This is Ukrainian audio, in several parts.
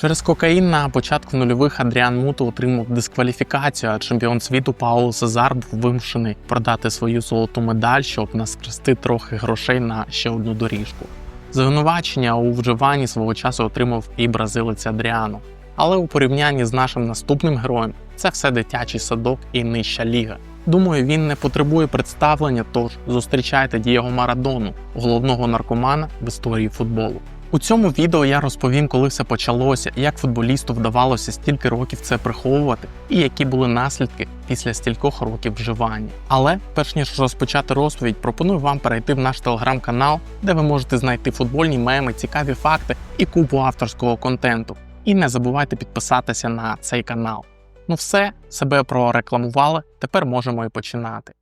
Через кокаїн на початку нульових Адріан Муто отримав дискваліфікацію, а чемпіон світу Пауло Сезар був вимушений продати свою золоту медаль, щоб наскрести трохи грошей на ще одну доріжку. Звинувачення у вживанні свого часу отримав і бразилець Адріано. Але у порівнянні з нашим наступним героєм це все дитячий садок і нижча ліга. Думаю, він не потребує представлення, тож зустрічайте Дієго Марадону, головного наркомана в історії футболу. У цьому відео я розповім, коли все почалося, як футболісту вдавалося стільки років це приховувати, і які були наслідки після стількох років вживання. Але перш ніж розпочати розповідь, пропоную вам перейти в наш телеграм-канал, де ви можете знайти футбольні меми, цікаві факти і купу авторського контенту. І не забувайте підписатися на цей канал. Ну все, себе прорекламували, тепер можемо і починати.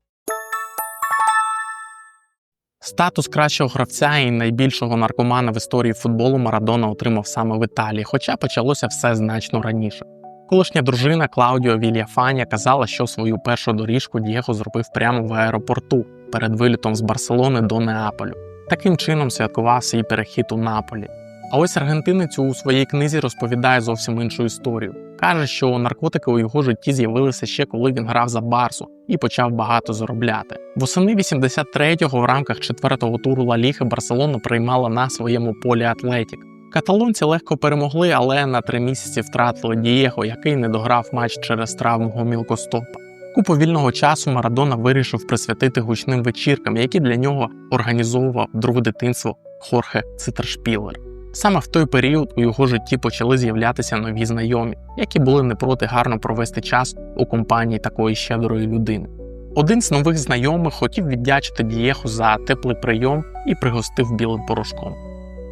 Статус кращого гравця і найбільшого наркомана в історії футболу Марадона отримав саме в Італії, хоча почалося все значно раніше. Колишня дружина Клаудіо Вільяфаня казала, що свою першу доріжку Дієго зробив прямо в аеропорту перед вилітом з Барселони до Неаполю. Таким чином святкував свій перехід у Наполі. А ось аргентинець у своїй книзі розповідає зовсім іншу історію. Каже, що наркотики у його житті з'явилися ще коли він грав за Барсу і почав багато заробляти. Восени 83-го в рамках четвертого туру Ла Ліги Барселона приймала на своєму полі Атлетік. Каталонці легко перемогли, але на три місяці втратили Дієго, який не дограв матч через травму гомілкостопа. Купу вільного часу Марадона вирішив присвятити гучним вечіркам, які для нього організовував друг дитинства Хорхе Цитершпілер. Саме в той період у його житті почали з'являтися нові знайомі, які були не проти гарно провести час у компанії такої щедрої людини. Один з нових знайомих хотів віддячити Дієху за теплий прийом і пригостив білим порошком.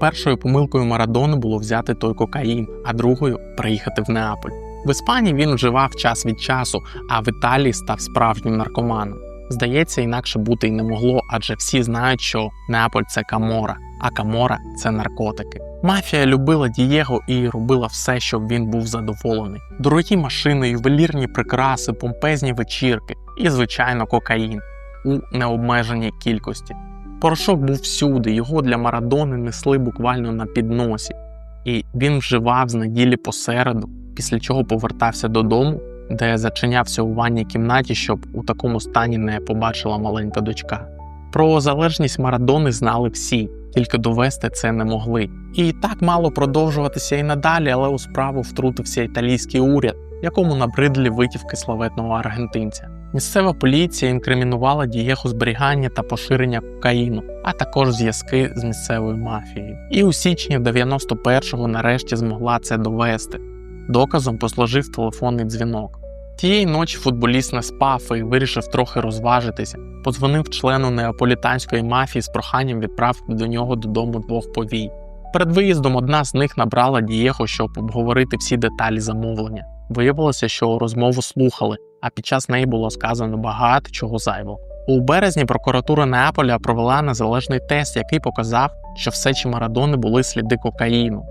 Першою помилкою Марадони було взяти той кокаїн, а другою приїхати в Неаполь. В Іспанії він вживав час від часу, а в Італії став справжнім наркоманом. Здається, інакше бути й не могло, адже всі знають, що Неаполь це Камора, а Камора це наркотики. Мафія любила Дієго і робила все, щоб він був задоволений. Дорогі машини, ювелірні прикраси, помпезні вечірки і, звичайно, кокаїн у необмеженій кількості. Порошок був всюди, його для Марадони несли буквально на підносі, і він вживав з неділі посереду, після чого повертався додому, де зачинявся у ванній кімнаті, щоб у такому стані не побачила маленька дочка. Про залежність Марадони знали всі, тільки довести це не могли. І так мало продовжуватися і надалі, але у справу втрутився італійський уряд, якому набридлі витівки славетного аргентинця. Місцева поліція інкримінувала дієху зберігання та поширення кокаїну, а також зв'язки з місцевою мафією. І у січні 91-го нарешті змогла це довести. Доказом послужив телефонний дзвінок. Тієї ночі футболіст не спав і вирішив трохи розважитися. Подзвонив члену неаполітанської мафії з проханням відправити до нього додому двох повій. Перед виїздом одна з них набрала Дієго, щоб обговорити всі деталі замовлення. Виявилося, що розмову слухали, а під час неї було сказано багато чого зайвого. У березні прокуратура Неаполя провела незалежний тест, який показав, що в сечі Марадони були сліди кокаїну.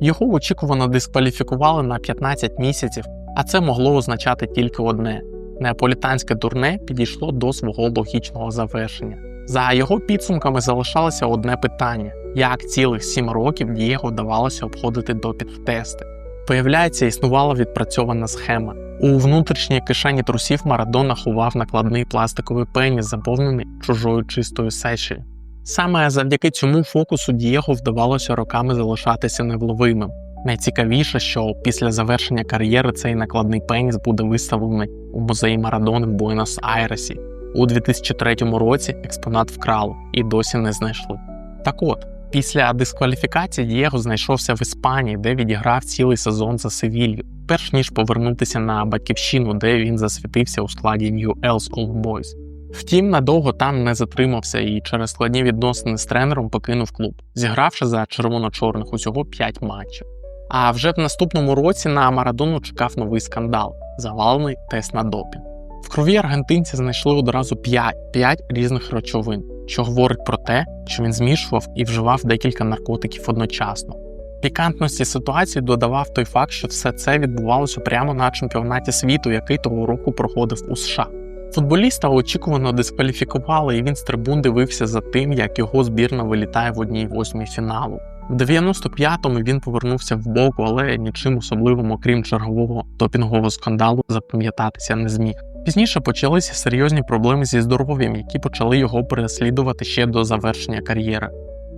Його очікувано дискваліфікували на 15 місяців, а це могло означати тільки одне: неаполітанське турне підійшло до свого логічного завершення. За його підсумками залишалося одне питання: як цілих сім років Дієго вдавалося обходити допінг-тести. Виявляється, існувала відпрацьована схема. У внутрішній кишені трусів Марадона ховав накладний пластиковий пеніс, заповнений чужою чистою сечею. Саме завдяки цьому фокусу Дієго вдавалося роками залишатися невловимим. Найцікавіше, що після завершення кар'єри цей накладний пеніс буде виставлений у музеї Марадони в Буенос-Айресі. У 2003 році експонат вкрали і досі не знайшли. Так от, після дискваліфікації Дієго знайшовся в Іспанії, де відіграв цілий сезон за Севілью, перш ніж повернутися на батьківщину, де він засвітився у складі New Else Old Boys. Втім, надовго там не затримався і через складні відносини з тренером покинув клуб, зігравши за червоно-чорних усього 5 матчів. А вже в наступному році на Марадону чекав новий скандал завалений тест на допінг. В крові аргентинці знайшли одразу 5, 5 різних речовин, що говорить про те, що він змішував і вживав декілька наркотиків одночасно. Пікантності ситуації додавав той факт, що все це відбувалося прямо на чемпіонаті світу, який того року проходив у США. Футболіста очікувано дискваліфікували, і він з трибун дивився за тим, як його збірна вилітає в одній восьмій фіналу. В 95-му він повернувся в боку, але нічим особливим, окрім чергового допінгового скандалу, запам'ятатися не зміг. Пізніше почалися серйозні проблеми зі здоров'ям, які почали його переслідувати ще до завершення кар'єри.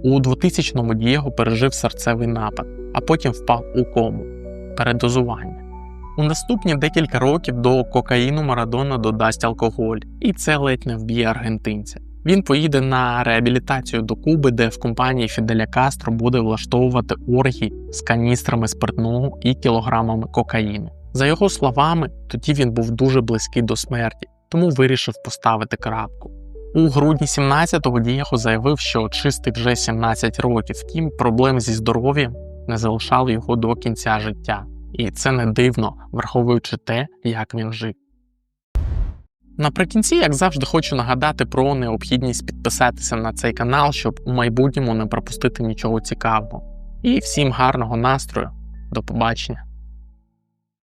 У 2000-му Дієго пережив серцевий напад, а потім впав у кому передозування. У наступні декілька років до кокаїну Марадона додасть алкоголь, і це ледь не вб'є аргентинця. Він поїде на реабілітацію до Куби, де в компанії Фіделя Кастро буде влаштовувати оргії з каністрами спиртного і кілограмами кокаїну. За його словами, тоді він був дуже близький до смерті, тому вирішив поставити крапку. У грудні 17-го Дієго заявив, що чистить вже 17 років, втім проблем зі здоров'ям не залишали його до кінця життя. І це не дивно, враховуючи те, як він жив. Наприкінці, як завжди, хочу нагадати про необхідність підписатися на цей канал, щоб у майбутньому не пропустити нічого цікавого. І всім гарного настрою. До побачення!